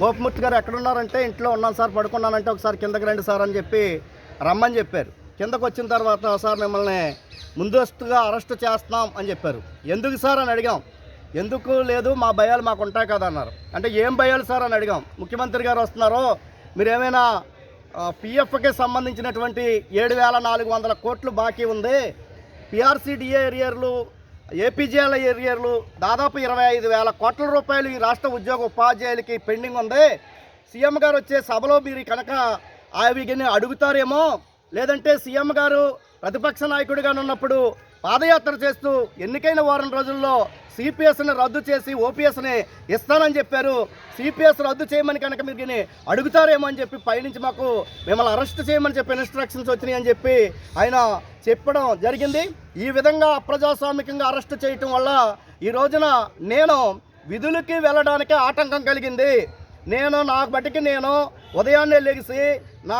గోపమూర్తి గారు ఎక్కడున్నారంటే ఇంట్లో ఉన్నాను సార్ పడుకున్నానంటే ఒకసారి కిందకి రండి సార్ అని చెప్పి రమ్మని చెప్పారు. కిందకు వచ్చిన తర్వాత సార్ మిమ్మల్ని ముందస్తుగా అరెస్ట్ చేస్తున్నాం అని చెప్పారు. ఎందుకు సార్ అని అడిగాం. ఎందుకు లేదు మా భయాలు మాకు ఉంటాయి కదా అన్నారు. అంటే ఏం భయాలు సార్ అని అడిగాం. ముఖ్యమంత్రి గారు వస్తున్నారో మీరు ఏమైనా పిఎఫ్కి సంబంధించినటువంటి ఏడు వేల నాలుగు వందల కోట్లు బాకీ ఉంది. పిఆర్సీడిఏ ఏరియర్లు ఏపీజేఎల్ ఎరియర్లు దాదాపు ఇరవై ఐదు వేల కోట్ల రూపాయలు ఈ రాష్ట్ర ఉద్యోగ ఉపాధ్యాయులకి పెండింగ్ ఉంది. సీఎం గారు వచ్చే సభలో మీరు కనుక అవి అడుగుతారేమో లేదంటే సీఎం గారు ప్రతిపక్ష నాయకుడిగా ఉన్నప్పుడు పాదయాత్ర చేస్తూ ఎన్నికైన వారం రోజుల్లో సిపిఎస్ని రద్దు చేసి ఓపీఎస్ని ఇస్తానని చెప్పారు. సిపిఎస్ రద్దు చేయమని కనుక మీరు దీన్ని అడుగుతారేమో అని చెప్పి పైనుంచి మాకు మిమ్మల్ని అరెస్ట్ చేయమని చెప్పి ఇన్స్ట్రక్షన్స్ వచ్చినాయి అని చెప్పి ఆయన చెప్పడం జరిగింది. ఈ విధంగా అప్రజాస్వామికంగా అరెస్ట్ చేయటం వల్ల ఈ రోజున నేను విధులకి వెళ్ళడానికి ఆటంకం కలిగింది. నేను నా బట్టికి నేను ఉదయాన్నే లెగిసి నా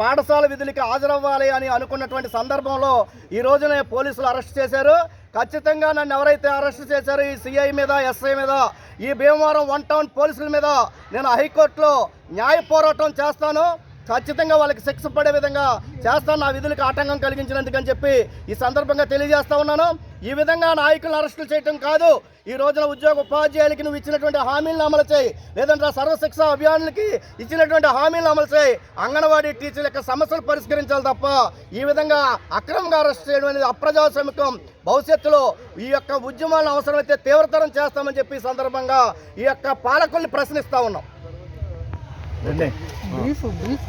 పాఠశాల విధులకి హాజరవ్వాలి అని అనుకున్నటువంటి సందర్భంలో ఈ రోజున పోలీసులు అరెస్ట్ చేశారు. ఖచ్చితంగా నన్ను ఎవరైతే అరెస్ట్ చేశారో ఈ సిఐ మీద ఎస్ఐ మీద ఈ భీమవరం వన్ టౌన్ పోలీసుల మీద నేను హైకోర్టులో న్యాయ పోరాటం చేస్తాను. ఖచ్చితంగా వాళ్ళకి శిక్ష పడే విధంగా చేస్తాను. నా విధులకు ఆటంకం కలిగించినందుకని చెప్పి ఈ సందర్భంగా తెలియజేస్తా ఉన్నాను. ఈ విధంగా నాయకులను అరెస్టులు చేయటం కాదు. ఈ రోజున ఉద్యోగ ఉపాధ్యాయులకి నువ్వు ఇచ్చినటువంటి హామీలను అమలు చేయి. లేదంటే సర్వశిక్ష అభియానులకి ఇచ్చినటువంటి హామీలను అమలు చేయి. అంగన్వాడీ టీచర్ల యొక్క సమస్యలు పరిష్కరించాలి తప్ప ఈ విధంగా అక్రమంగా అరెస్ట్ చేయడం అనేది అప్రజాస్వామికం. భవిష్యత్తులో ఈ యొక్క ఉద్యమాలను అవసరమైతే తీవ్రతరం చేస్తామని చెప్పి ఈ సందర్భంగా ఈ యొక్క పాలకుల్ని ప్రశ్నిస్తా ఉన్నాం. Brief brief.